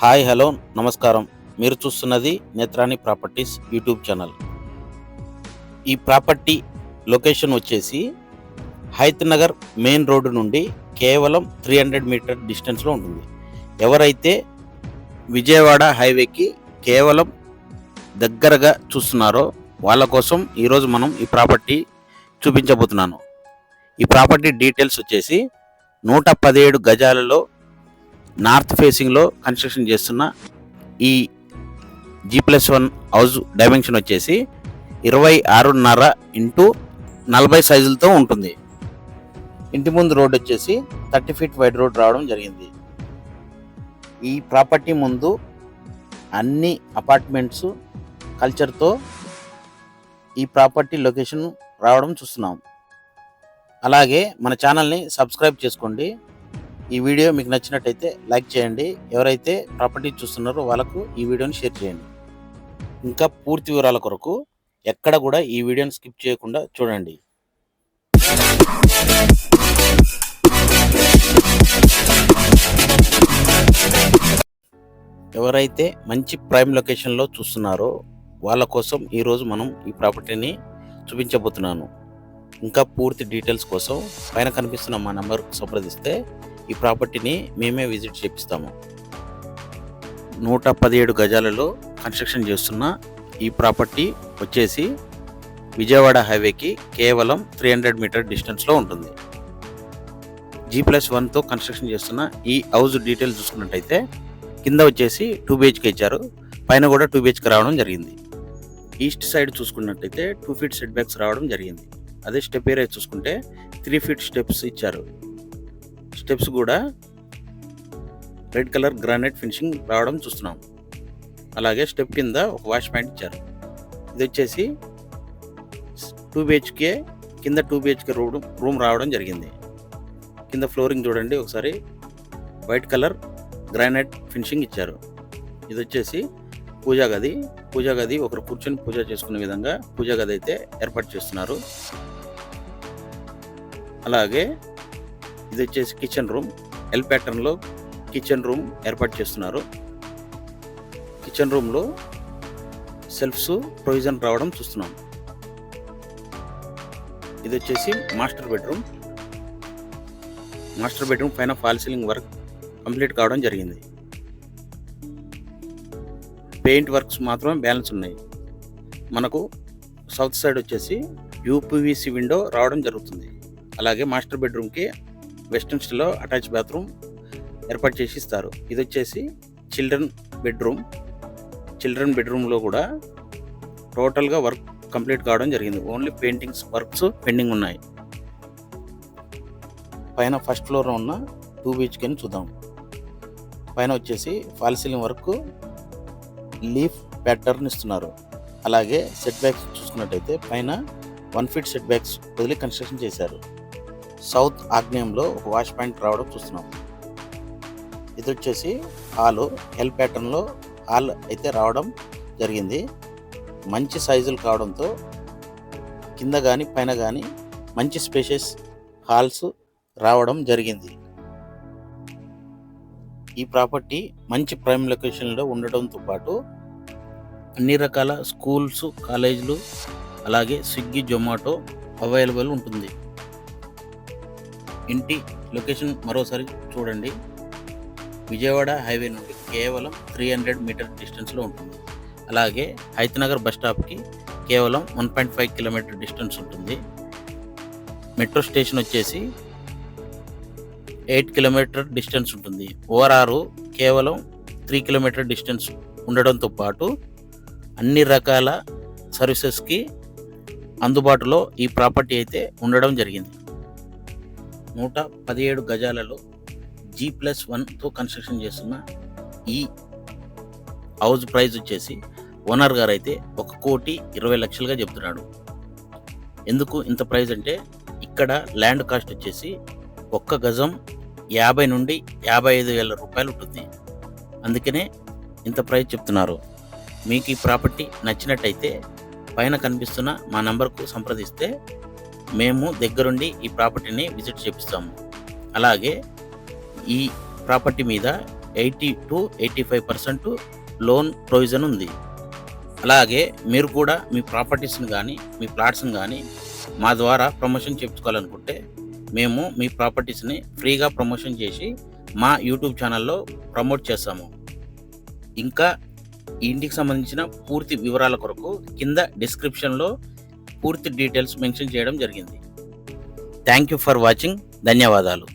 Hi hello నమస్కారం. మీరు చూస్తున్నది నేత్రాణి ప్రాపర్టీస్ యూట్యూబ్ ఛానల్. ఈ ప్రాపర్టీ లొకేషన్ వచ్చేసి హైత్ నగర్ మెయిన్ రోడ్డు నుండి కేవలం త్రీ హండ్రెడ్ మీటర్ డిస్టెన్స్లో ఉంటుంది. ఎవరైతే విజయవాడ హైవేకి కేవలం దగ్గరగా చూస్తున్నారో వాళ్ళ కోసం ఈరోజు మనం ఈ ప్రాపర్టీ చూపించబోతున్నాను. ఈ ప్రాపర్టీ డీటెయిల్స్ వచ్చేసి నూట పదిహేడు గజాలలో నార్త్ ఫేసింగ్లో కన్స్ట్రక్షన్ చేస్తున్న ఈ G plus one house dimension వచ్చేసి ఇరవై ఆరున్నర ఇంటూ నలభై సైజులతో ఉంటుంది. ఇంటి ముందు రోడ్ వచ్చేసి థర్టీ ఫీట్ వైడ్ రోడ్ రావడం జరిగింది. ఈ ప్రాపర్టీ ముందు అన్ని అపార్ట్మెంట్స్ కల్చర్తో ఈ ప్రాపర్టీ లొకేషన్ రావడం చూస్తున్నాం. అలాగే మన ఛానల్ని సబ్స్క్రైబ్ చేసుకోండి. ఈ వీడియో మీకు నచ్చినట్టయితే లైక్ చేయండి. ఎవరైతే ప్రాపర్టీ చూస్తున్నారో వాళ్ళకు ఈ వీడియోని షేర్ చేయండి. ఇంకా పూర్తి వివరాల కొరకు ఎక్కడ కూడా ఈ వీడియోని స్కిప్ చేయకుండా చూడండి. ఎవరైతే మంచి ప్రైమ్ లొకేషన్లో చూస్తున్నారో వాళ్ళ కోసం ఈరోజు మనం ఈ ప్రాపర్టీని చూపించబోతున్నాను. ఇంకా పూర్తి డీటెయిల్స్ కోసం పైన కనిపిస్తున్న మా నెంబర్కు సంప్రదిస్తే ఈ ప్రాపర్టీని మేమే విజిట్ చేపిస్తాము. నూట పదిహేడు గజాలలో కన్స్ట్రక్షన్ చేస్తున్న ఈ ప్రాపర్టీ వచ్చేసి విజయవాడ హైవేకి కేవలం త్రీ హండ్రెడ్ మీటర్ డిస్టెన్స్లో ఉంటుంది. జీ ప్లస్ వన్తో కన్స్ట్రక్షన్ చేస్తున్న ఈ హౌస్ డీటెయిల్స్ చూసుకున్నట్టయితే కింద వచ్చేసి టూ బిహెచ్కే ఇచ్చారు. పైన కూడా టూ బిహెచ్కే రావడం జరిగింది. ఈస్ట్ సైడ్ చూసుకున్నట్టయితే టూ ఫీట్ సెట్ బ్యాక్స్ రావడం జరిగింది. అదే స్టెప్ ఏరియా చూసుకుంటే త్రీ ఫీట్ స్టెప్స్ ఇచ్చారు. స్టెప్స్ కూడా రెడ్ కలర్ గ్రానైట్ ఫినిషింగ్ రావడం చూస్తున్నాం. అలాగే స్టెప్ కింద ఒక వాష్ ప్యాంట్ ఇచ్చారు. ఇది వచ్చేసి టూ బిహెచ్కే కింద టూ బిహెచ్కే రూమ్ రూమ్ రావడం జరిగింది. కింద ఫ్లోరింగ్ చూడండి ఒకసారి. వైట్ కలర్ గ్రానైట్ ఫినిషింగ్ ఇచ్చారు. ఇది వచ్చేసి పూజా గది. పూజా గది ఒకరు కూర్చొని పూజ చేసుకునే విధంగా పూజా గది అయితే ఏర్పాటు చేస్తున్నారు. అలాగే ఇది వచ్చేసి కిచెన్ రూమ్. ఎల్ ప్యాటర్న్లో కిచెన్ రూమ్ ఏర్పాటు చేస్తున్నారు. కిచెన్ రూమ్లో సెల్ఫ్స్ ప్రొవిజన్ రావడం చూస్తున్నాం. ఇది వచ్చేసి మాస్టర్ బెడ్రూమ్. మాస్టర్ బెడ్రూమ్ పైన ఫాల్ సీలింగ్ వర్క్ కంప్లీట్ కావడం జరిగింది. పెయింట్ వర్క్స్ మాత్రమే బ్యాలెన్స్ ఉన్నాయి. మనకు సౌత్ సైడ్ వచ్చేసి యూపీవీసీ విండో రావడం జరుగుతుంది. అలాగే మాస్టర్ బెడ్రూమ్కి వెస్ట్రన్ స్టైల్లో అటాచ్ బాత్రూమ్ ఏర్పాటు చేసి ఇస్తారు. ఇది వచ్చేసి చిల్డ్రన్ బెడ్రూమ్. చిల్డ్రన్ బెడ్రూమ్లో కూడా టోటల్గా వర్క్ కంప్లీట్ కావడం జరిగింది. ఓన్లీ పెయింటింగ్స్ వర్క్స్ పెండింగ్ ఉన్నాయి. పైన ఫస్ట్ ఫ్లోర్లో ఉన్న టూ బీచ్కెని చూద్దాం. పైన వచ్చేసి false ceiling work leaf pattern ఇస్తున్నారు. అలాగే సెట్ బ్యాక్స్ చూసుకున్నట్టయితే పైన వన్ ఫీట్ సెట్ బ్యాక్స్ వదిలి కన్స్ట్రక్షన్ చేశారు. సౌత్ ఆగ్నేయంలో ఒక వాష్ పాయింట్ రావడం చూస్తున్నాం. ఇది వచ్చేసి ఆలు ఎల్ ప్యాటర్న్లో హాల్ అయితే రావడం జరిగింది. మంచి సైజులు కావడంతో కింద కానీ పైన కానీ మంచి స్పేషియస్ హాల్స్ రావడం జరిగింది. ఈ ప్రాపర్టీ మంచి ప్రైమ్ లొకేషన్లో ఉండడంతో పాటు అన్ని రకాల స్కూల్స్ కాలేజీలు అలాగే స్విగ్గీ జొమాటో అవైలబుల్ ఉంటుంది. ఇంటి లొకేషన్ మరోసారి చూడండి. విజయవాడ హైవే నుండి కేవలం త్రీ హండ్రెడ్ మీటర్ డిస్టెన్స్లో ఉంటుంది. అలాగే హైతనగర్ బస్ స్టాప్కి కేవలం one point five kilometre distance ఉంటుంది. మెట్రో స్టేషన్ వచ్చేసి ఎయిట్ కిలోమీటర్ డిస్టెన్స్ ఉంటుంది. ఓఆర్ఆర్ కేవలం త్రీ కిలోమీటర్ డిస్టెన్స్ ఉండడంతో పాటు అన్ని రకాల సర్వీసెస్కి అందుబాటులో ఈ ప్రాపర్టీ అయితే ఉండడం జరిగింది. నూట పదిహేడు గజాలలో జీ ప్లస్ వన్తో కన్స్ట్రక్షన్ చేస్తున్న ఈ హౌస్ ప్రైస్ వచ్చేసి ఓనర్ గారు అయితే ఒక కోటి ఇరవై లక్షలుగా చెప్తున్నాడు. ఎందుకు ఇంత ప్రైస్ అంటే ఇక్కడ ల్యాండ్ కాస్ట్ వచ్చేసి ఒక్క గజం యాభై నుండి యాభై ఐదు వేల రూపాయలు ఉంటుంది. అందుకనే ఇంత ప్రైస్ చెప్తున్నారు. మీకు ఈ ప్రాపర్టీ నచ్చినట్టయితే పైన కనిపిస్తున్న మా నంబర్కు సంప్రదిస్తే మేము దగ్గరుండి ఈ ప్రాపర్టీని విజిట్ చేపిస్తాము. అలాగే ఈ ప్రాపర్టీ మీద eighty to eighty five percent loan provision ఉంది. అలాగే మీరు కూడా మీ ప్రాపర్టీస్ని కానీ మీ ప్లాట్స్ని కానీ మా ద్వారా ప్రమోషన్ చేయించుకోవాలనుకుంటే మేము మీ ప్రాపర్టీస్ని ఫ్రీగా ప్రమోషన్ చేసి మా యూట్యూబ్ ఛానల్లో ప్రమోట్ చేస్తాము. ఇంకా ఈ ఇంటికి సంబంధించిన పూర్తి వివరాల కొరకు కింద డిస్క్రిప్షన్లో పూర్తి డీటెయిల్స్ మెన్షన్ చేయడం జరిగింది. థ్యాంక్ యూ ఫర్ వాచింగ్ ధన్యవాదాలు.